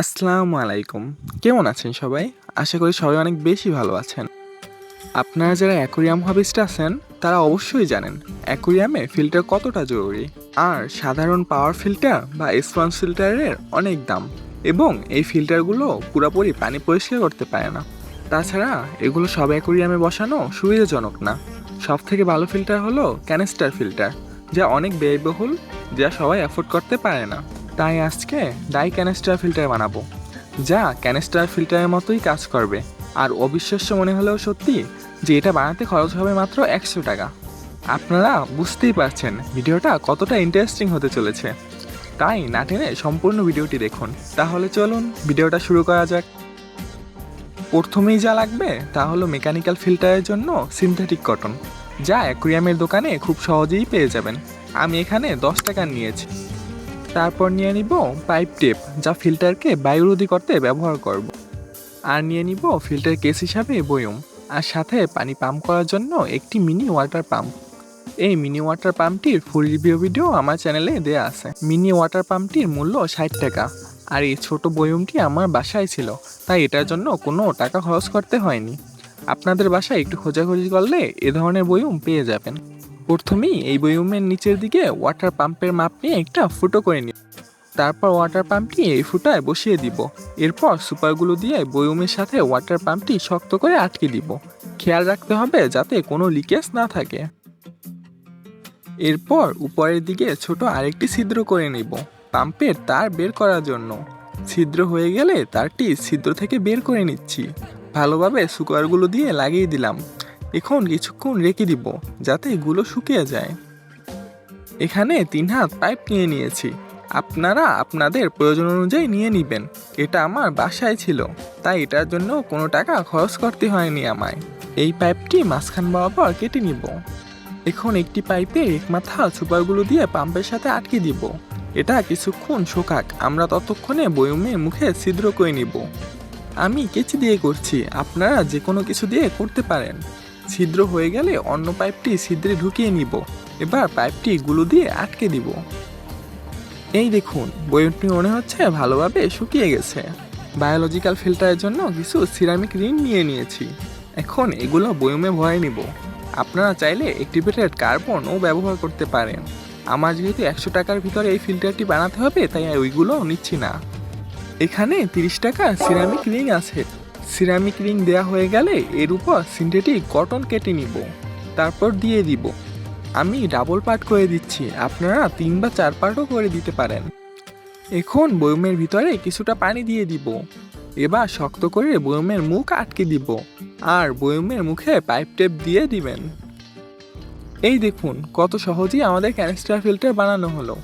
আসসালামু আলাইকুম। কেমন আছেন সবাই? আশা করি সবাই অনেক বেশি ভালো আছেন। আপনারা যারা অ্যাকোরিয়াম হবিস্ট আছেন, তারা অবশ্যই জানেন অ্যাকোরিয়ামে ফিল্টার কতটা জরুরি। আর সাধারণ পাওয়ার ফিল্টার বা স্পঞ্জ ফিল্টারের অনেক দাম। এবং এই ফিল্টারগুলো পুরোপুরি পানি পরিষ্কার করতে পারে না। তাছাড়া এগুলো সব অ্যাকোরিয়ামে বসানো সুবিধাজনক না। সব থেকে ভালো ফিল্টার হলো ক্যানেস্টার ফিল্টার, যা অনেক ব্যয়বহুল, যা সবাই অ্যাফোর্ড করতে পারে না। তাই আজকে ডাই ক্যানেস্টার ফিল্টার বানাবো, যা ক্যানেস্টার ফিল্টারের মতোই কাজ করবে। আর অবিশ্বাস্য মনে হলেও সত্যি যে এটা বানাতে খরচ হবে মাত্র একশো টাকা। আপনারা বুঝতেই পারছেন ভিডিওটা কতটা ইন্টারেস্টিং হতে চলেছে। তাই না টেনে সম্পূর্ণ ভিডিওটি দেখুন। তাহলে চলুন ভিডিওটা শুরু করা যাক। প্রথমেই যা লাগবে তা হলো মেকানিক্যাল ফিল্টারের জন্য সিনথেটিক কটন যা অ্যাকুরিয়ামের দোকানে খুব সহজেই পেয়ে যাবেন। আমি এখানে দশ টাকা নিয়েছি। তারপর নিয়ে নিব পাইপ টেপ যা ফিল্টারকে বায়ুরোধী করতে ব্যবহার করব। আর নিয়ে নিব ফিল্টার কেস হিসাবে বয়ম, আর সাথে পানি পাম্প করার জন্য একটি মিনি ওয়াটার পাম্প এই মিনি ওয়াটার পাম্পটির ফুল রিভিউ ভিডিও আমার চ্যানেলে দেয়া আছে। মিনি ওয়াটার পাম্পটির মূল্য ষাট টাকা। আর এই ছোট বয়মটি আমার বাসায় ছিল, তাই এটার জন্য কোনো টাকা খরচ করতে হয়নি। আপনাদের বাসায় একটু খোঁজাখুঁজি করলে এ ধরনের বয়ম পেয়ে যাবেন। প্রথমেই এই বয়মের নিচের দিকে ওয়াটার পাম্পের মাপ নিয়ে একটা ফুটো করে নিই। তারপর ওয়াটার পাম্পটি এই ফুটায় বসিয়ে দিব। এরপর সুপারগুলো দিয়ে বয়মের সাথে ওয়াটার পাম্পটি শক্ত করে আটকে দিব। খেয়াল রাখতে হবে যাতে কোনো লিকেজ না থাকে। এরপর উপরের দিকে ছোট আরেকটি ছিদ্র করে নিব পাম্পের তার বের করার জন্য। ছিদ্র হয়ে গেলে তারটি ছিদ্র থেকে বের করে নিচ্ছি। ভালোভাবে সুপারগুলো দিয়ে লাগিয়ে দিলাম। এখন কিছুক্ষণ রেখে দিব, যাতে এগুলো শুকিয়ে যায়। এখানে তিন হাত পাইপ নিয়ে নিয়েছি। আপনারা আপনাদের প্রয়োজন অনুযায়ী নিয়ে নেবেন। এটা আমার বাসায় ছিল, তাই এটার জন্য কোনো টাকা খরচ করতে হয়নি আমায়। এই পাইপটি মাঝখান বরাবর কেটে নিব। এখন একটি পাইপে এক মাথা সুপারগুলো দিয়ে পাম্পের সাথে আটকে দিব। এটা কিছুক্ষণ শোকাক, আমরা ততক্ষণে বয়মে মুখে ছিদ্র করে নিব। আমি কেচি দিয়ে করছি, আপনারা যে কোনো কিছু দিয়ে করতে পারেন। ছিদ্র হয়ে গেলে অন্য পাইপটি ছিদ্রে ঢুকিয়ে নিব। এবার পাইপটি গুলো দিয়ে আটকে দিব। এই দেখুন বয়মটি মনে হচ্ছে ভালোভাবে শুকিয়ে গেছে। বায়োলজিক্যাল ফিল্টারের জন্য কিছু সিরামিক রিং নিয়ে নিয়েছি। এখন এগুলো বয়মে ভরে নিব। আপনারা চাইলে অ্যাক্টিভেটেড কার্বনও ব্যবহার করতে পারেন। আমার যেহেতু একশো টাকার ভিতরে এই ফিল্টারটি বানাতে হবে, তাই ওইগুলো নিচ্ছি না। এখানে তিরিশ টাকা সিরামিক রিং আছে। সিরামিক রিং দেওয়া হয়ে গেলে এর উপর সিনথেটিক কটন কেটে নিব। তারপর দিয়ে দিব। আমি ডাবল পার্ট করে দিচ্ছি। আপনারা তিন বা চার পার্টও করে দিতে পারেন। এখন বয়মের ভিতরে কিছুটা পানি দিয়ে দিব। এবার শক্ত করে বয়মের মুখ আটকে দিব আর বয়মের মুখে পাইপ টেপ দিয়ে দিবেন। এই দেখুন, কত সহজেই আমাদের ক্যানিস্টার ফিল্টার বানানো হলো।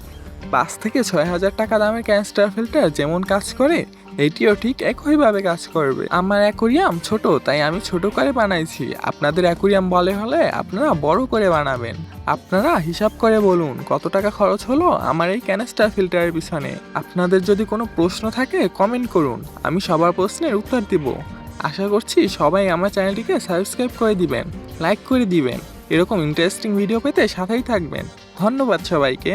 পাঁচ থেকে ছয় হাজার টাকা দামের ক্যানিস্টার ফিল্টার যেমন কাজ করে, এটিও ঠিক একইভাবে কাজ করবে। আমার অ্যাকোরিয়াম ছোট, তাই আমি ছোট করে বানাইছি। আপনাদের অ্যাকোরিয়াম বলে হলে আপনারা বড় করে বানাবেন। আপনারা হিসাব করে বলুন, কত টাকা খরচ হলো আমার এই ক্যানিস্টার ফিল্টারের পিছনে? আপনাদের যদি কোনো প্রশ্ন থাকে কমেন্ট করুন। আমি সবার প্রশ্নের উত্তর দিব। আশা করছি সবাই আমার চ্যানেলটিকে সাবস্ক্রাইব করে দিবেন, লাইক করে দিবেন। এরকম ইন্টারেস্টিং ভিডিও পেতে সাথেই থাকবেন। ধন্যবাদ সবাইকে।